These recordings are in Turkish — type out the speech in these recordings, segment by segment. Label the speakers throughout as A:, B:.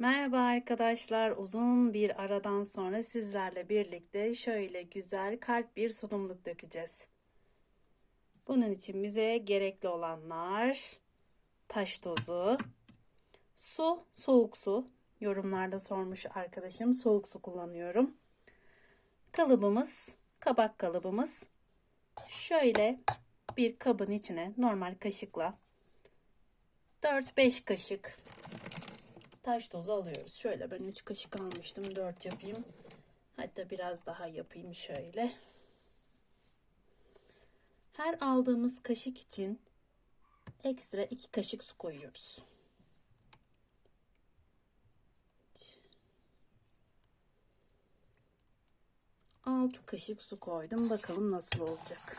A: Merhaba arkadaşlar. Uzun bir aradan sonra sizlerle birlikte şöyle güzel kalp bir sunumluk dökeceğiz. Bunun için bize gerekli olanlar taş tozu, su, soğuk su. Yorumlarda sormuş arkadaşım soğuk su kullanıyorum. Kalıbımız, kabak kalıbımız. Şöyle bir kabın içine normal kaşıkla 4-5 kaşık taş tozu alıyoruz. Şöyle ben 3 kaşık almıştım. 4 yapayım. Hatta biraz daha yapayım şöyle. Her aldığımız kaşık için ekstra 2 kaşık su koyuyoruz. Altı kaşık su koydum. Bakalım nasıl olacak.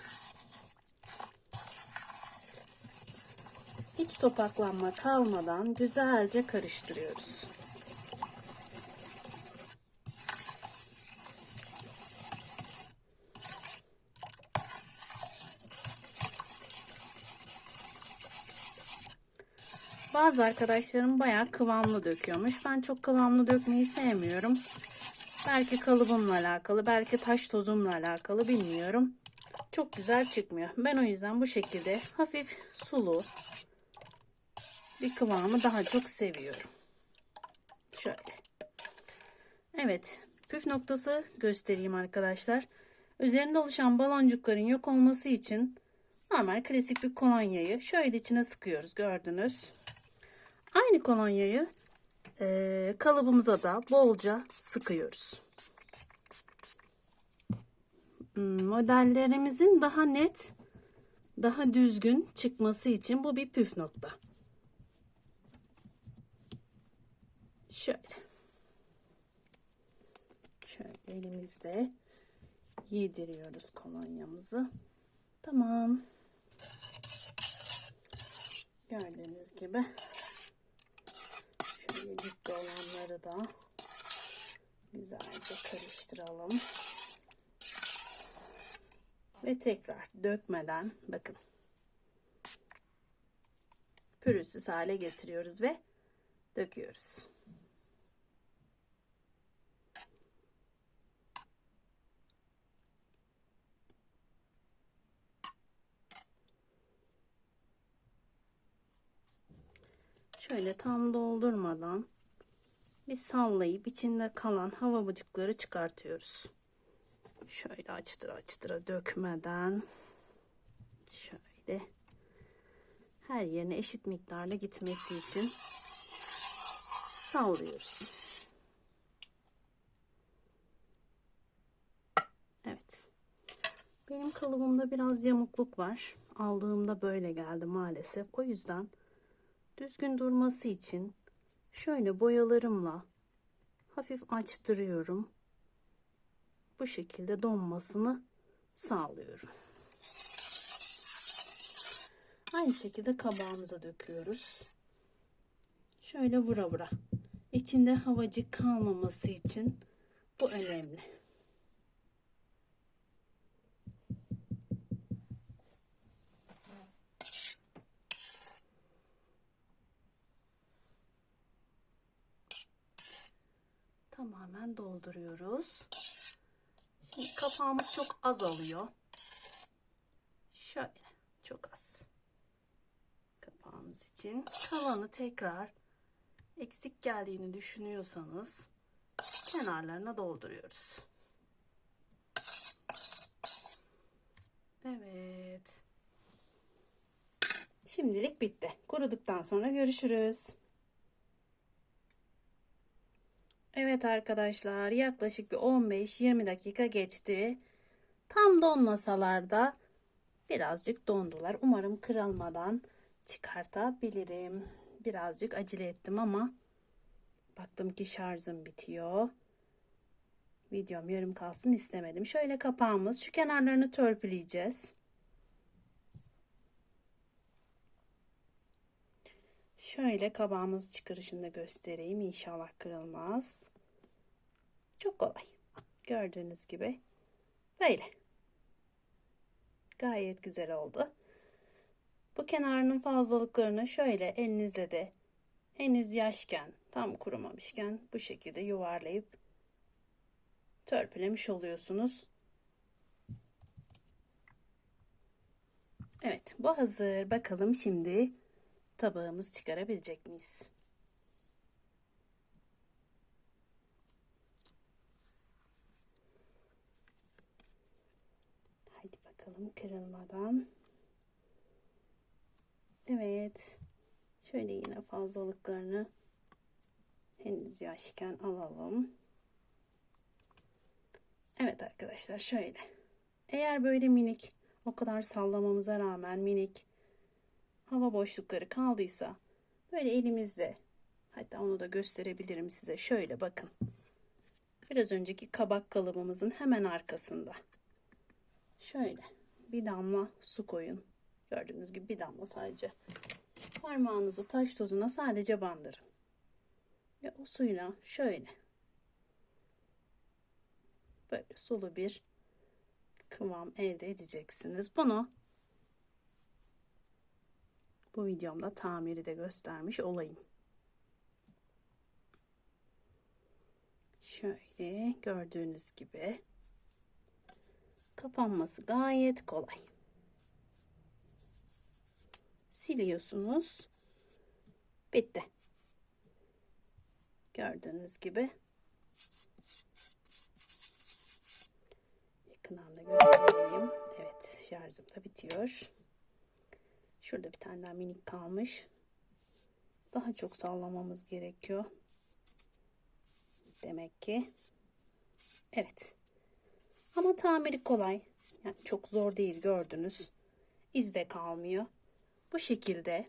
A: Hiç topaklanma kalmadan güzelce karıştırıyoruz. Bazı arkadaşlarım bayağı kıvamlı döküyormuş. Ben çok kıvamlı dökmeyi sevmiyorum. Belki kalıbımla alakalı, belki taş tozumla alakalı bilmiyorum. Çok güzel çıkmıyor. Ben o yüzden bu şekilde hafif sulu, bir kıvamı daha çok seviyorum. Şöyle. Evet. Püf noktası göstereyim arkadaşlar. Üzerinde oluşan baloncukların yok olması için normal klasik bir kolonyayı şöyle içine sıkıyoruz. Gördünüz. Aynı kolonyayı e, kalıbımıza da bolca sıkıyoruz. Hmm, modellerimizin daha net, daha düzgün çıkması için bu bir püf nokta. Şöyle. Şöyle elimizde yediriyoruz kolonyamızı. Tamam. Gördüğünüz gibi şöyle dipte olanları da güzelce karıştıralım. Ve tekrar dökmeden bakın pürüzsüz hale getiriyoruz ve döküyoruz. Şöyle tam doldurmadan bir sallayıp içinde kalan havabıcıkları çıkartıyoruz. Şöyle açtıra açtıra dökmeden şöyle her yerine eşit miktarda gitmesi için sallıyoruz. Evet. Benim kalıbımda biraz yamukluk var. Aldığımda böyle geldi maalesef. O yüzden düzgün durması için şöyle boyalarımla hafif açtırıyorum. Bu şekilde donmasını sağlıyorum. Aynı şekilde kabağımıza döküyoruz. Şöyle vura vura. İçinde havacık kalmaması için bu önemli. Tamamen dolduruyoruz. Şimdi kapağımız çok az alıyor. Şöyle çok az. Kapağımız için kalanı tekrar eksik geldiğini düşünüyorsanız kenarlarına dolduruyoruz. Evet. Şimdilik bitti. Kuruduktan sonra görüşürüz. Evet arkadaşlar yaklaşık bir 15-20 dakika geçti. Tam donmasalar da birazcık dondular. Umarım kırılmadan çıkartabilirim. Birazcık acele ettim ama baktım ki şarjım bitiyor. Videom yarım kalsın istemedim. Şöyle kapağımız şu kenarlarını törpüleyeceğiz. Şöyle kabağımız çıkarışında göstereyim. İnşallah kırılmaz. Çok kolay. Gördüğünüz gibi. Böyle. Gayet güzel oldu. Bu kenarının fazlalıklarını şöyle elinizle de henüz yaşken Tam kurumamışken bu şekilde yuvarlayıp törpülemiş oluyorsunuz. Evet, bu hazır. Bakalım şimdi tabağımız çıkarabilecek miyiz? Haydi bakalım kırılmadan. Evet. Şöyle yine fazlalıklarını henüz yaşken alalım. Evet arkadaşlar şöyle. Eğer böyle minik o kadar sallamamıza rağmen minik hava boşlukları kaldıysa böyle elimizde hatta onu da gösterebilirim size. Şöyle bakın. Biraz önceki kabak kalıbımızın hemen arkasında. Şöyle bir damla su koyun. Gördüğünüz gibi bir damla sadece. Parmağınızı taş tozuna sadece bandırın. Ve o suyla şöyle böyle sulu bir kıvam elde edeceksiniz. Bunu bu videomda tamiri de göstermiş olayım. Şöyle gördüğünüz gibi kapanması gayet kolay. Siliyorsunuz. Bitti. Gördüğünüz gibi yakından da göstereyim. Evet şarjım da bitiyor. Şurada bir tane daha minik kalmış. Daha çok sallamamız gerekiyor. Demek ki. Evet. Ama tamiri kolay. Yani çok zor değil gördünüz. İz de kalmıyor. Bu şekilde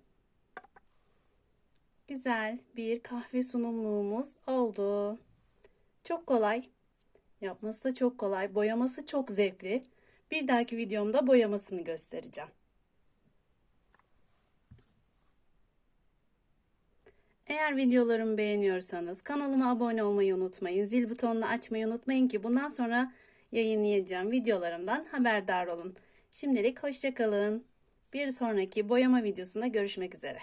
A: güzel bir kahve sunumluğumuz oldu. Çok kolay. Yapması da çok kolay. Boyaması çok zevkli. Bir dahaki videomda boyamasını göstereceğim. Eğer videolarımı beğeniyorsanız kanalıma abone olmayı unutmayın. Zil butonunu açmayı unutmayın ki bundan sonra yayınlayacağım videolarımdan haberdar olun. Şimdilik hoşçakalın. Bir sonraki boyama videosunda görüşmek üzere.